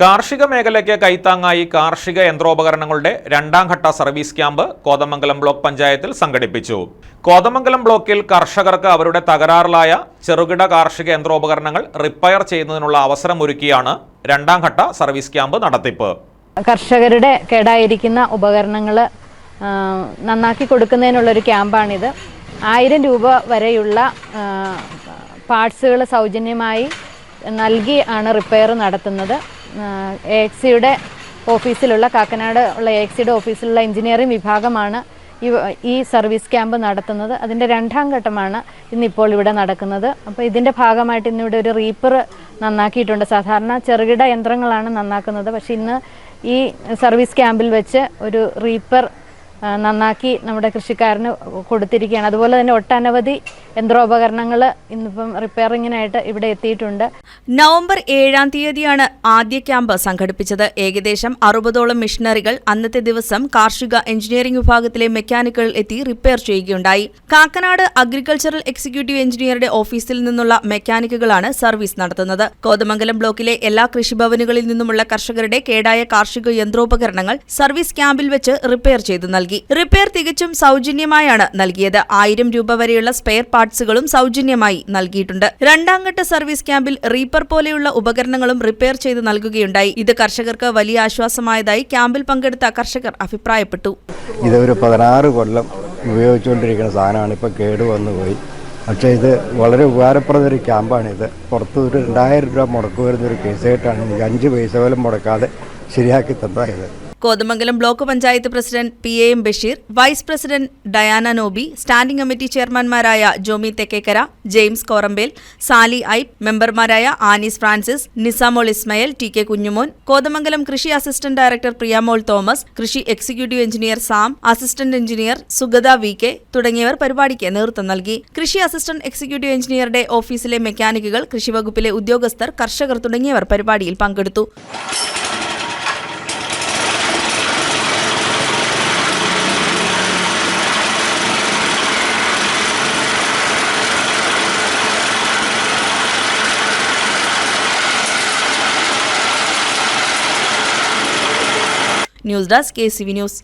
കാർഷിക മേഖലയ്ക്ക് കൈത്താങ്ങായി കാർഷിക യന്ത്രോപകരണങ്ങളുടെ രണ്ടാം ഘട്ട സർവീസ് ക്യാമ്പ് കോതമംഗലം ബ്ലോക്ക് പഞ്ചായത്തിൽ സംഘടിപ്പിച്ചു. കോതമംഗലം ബ്ലോക്കിൽ കർഷകർക്ക് അവരുടെ തകരാറിലായ ചെറുകിട കാർഷിക യന്ത്രോപകരണങ്ങൾ റിപ്പയർ ചെയ്യുന്നതിനുള്ള അവസരമൊരുക്കിയാണ് രണ്ടാം ഘട്ട സർവീസ് ക്യാമ്പ് നടത്തിപ്പ്. കർഷകരുടെ കേടായിരിക്കുന്ന ഉപകരണങ്ങൾ നന്നാക്കി കൊടുക്കുന്നതിനുള്ളൊരു ക്യാമ്പാണിത്. ആയിരം രൂപ വരെയുള്ള പാർട്സുകൾ സൗജന്യമായി നൽകി ആണ് റിപ്പയർ നടത്തുന്നത്. എ എക്സിയുടെ ഓഫീസിലുള്ള കാക്കനാട് ഉള്ള എ എക്സിയുടെ ഓഫീസിലുള്ള എഞ്ചിനീയറിംഗ് വിഭാഗമാണ് ഈ സർവീസ് ക്യാമ്പ് നടത്തുന്നത്. അതിന്റെ രണ്ടാം ഘട്ടമാണ് ഇന്നിപ്പോൾ ഇവിടെ നടക്കുന്നത്. അപ്പോൾ ഇതിന്റെ ഭാഗമായിട്ട് ഇന്നിവിടെ ഒരു റീപ്പർ നന്നാക്കിയിട്ടുണ്ട്. സാധാരണ ചെറുകിട യന്ത്രങ്ങളാണ് നന്നാക്കുന്നത്. പക്ഷേ ഇന്ന് ഈ സർവീസ് ക്യാമ്പിൽ വെച്ച് ഒരു റീപ്പർ നന്നാക്കി നമ്മുടെ കൃഷിക്കാരന് കൊടുത്തിരിക്കുകയാണ്. അതുപോലെ തന്നെ ഒട്ടനവധി യന്ത്രോപകരണങ്ങൾ ഇന്നിപ്പം റിപ്പയറിങ്ങിനായിട്ട് ഇവിടെ എത്തിയിട്ടുണ്ട്. നവംബർ ഏഴാം തീയതിയാണ് ആദ്യ ക്യാമ്പ് സംഘടിപ്പിച്ചത്. ഏകദേശം അറുപതോളം മിഷനറികൾ അന്നത്തെ ദിവസം കാർഷിക എഞ്ചിനീയറിംഗ് വിഭാഗത്തിലെ മെക്കാനിക്കൽ എത്തി റിപ്പയർ ചെയ്യുകയുണ്ടായി. കാക്കനാട് അഗ്രികൾച്ചറൽ എക്സിക്യൂട്ടീവ് എഞ്ചിനീയറുടെ ഓഫീസിൽ നിന്നുള്ള മെക്കാനിക്കുകളാണ് സർവീസ് നടത്തുന്നത്. കോതമംഗലം ബ്ലോക്കിലെ എല്ലാ കൃഷിഭവനുകളിൽ നിന്നുമുള്ള കർഷകരുടെ കേടായ കാർഷിക യന്ത്രോപകരണങ്ങൾ സർവീസ് ക്യാമ്പിൽ വെച്ച് റിപ്പയർ ചെയ്തു നൽകി. റിപ്പയർ തികച്ചും സൗജന്യമായാണ് നൽകിയത്. ആയിരം രൂപ വരെയുള്ള സ്പെയർ പാർട്സുകളും സൗജന്യമായി നൽകിയിട്ടുണ്ട്. രണ്ടാം ഘട്ട സർവീസ് ക്യാമ്പിൽ റീപ്പർ പോലെയുള്ള ഉപകരണങ്ങളും റിപ്പയർ ചെയ്ത് നൽകുകയുണ്ടായി. ഇത് കർഷകർക്ക് വലിയ ആശ്വാസമായതായി ക്യാമ്പിൽ പങ്കെടുത്ത കർഷകർ അഭിപ്രായപ്പെട്ടു. ഇത് ഒരു പതിനാറ് കൊല്ലം ഉപയോഗിച്ചുകൊണ്ടിരിക്കുന്ന സാധനമാണ്. ഇപ്പോൾ കേട് വന്നു പോയി പക്ഷേ ഇത് വളരെ ഉപകാരപ്രദ ഒരു ഇത്. പുറത്ത് ഒരു രണ്ടായിരം രൂപ മുടക്ക് വരുന്ന ഒരു കേസായിട്ടാണ് എനിക്ക് അഞ്ച് പൈസ പോലും മുടക്കാതെ ശരിയാക്കി തന്നത് Kothamangalam block panchayat president P A M Basheer vice president Diana Nobi standing committee ചെയർമാൻമാരായ Jomy Thekkekara James Korampel Sally Aib മെമ്പർമാരായ Annie's Francis Nisamol Ismail T K Kunjumon Kothamangalam കൃഷി അസിസ്റ്റന്റ് ഡയറക്ടർ പ്രിയാമോൾ തോമസ് കൃഷി executive engineer Sam assistant engineer Sugatha V K തുടങ്ങിയവർ പരിപാടിക്ക് നേതൃത്വം നൽകി. കൃഷി assistant executive എഞ്ചിനീയറുടെ ഓഫീസിലെ മെക്കാനിക്കുകൾ കൃഷിവകുപ്പിലെ ഉദ്യോഗസ്ഥർ കർഷകർ തുടങ്ങിയവർ പരിപാടിയിൽ പങ്കെടുത്തു. News desk V news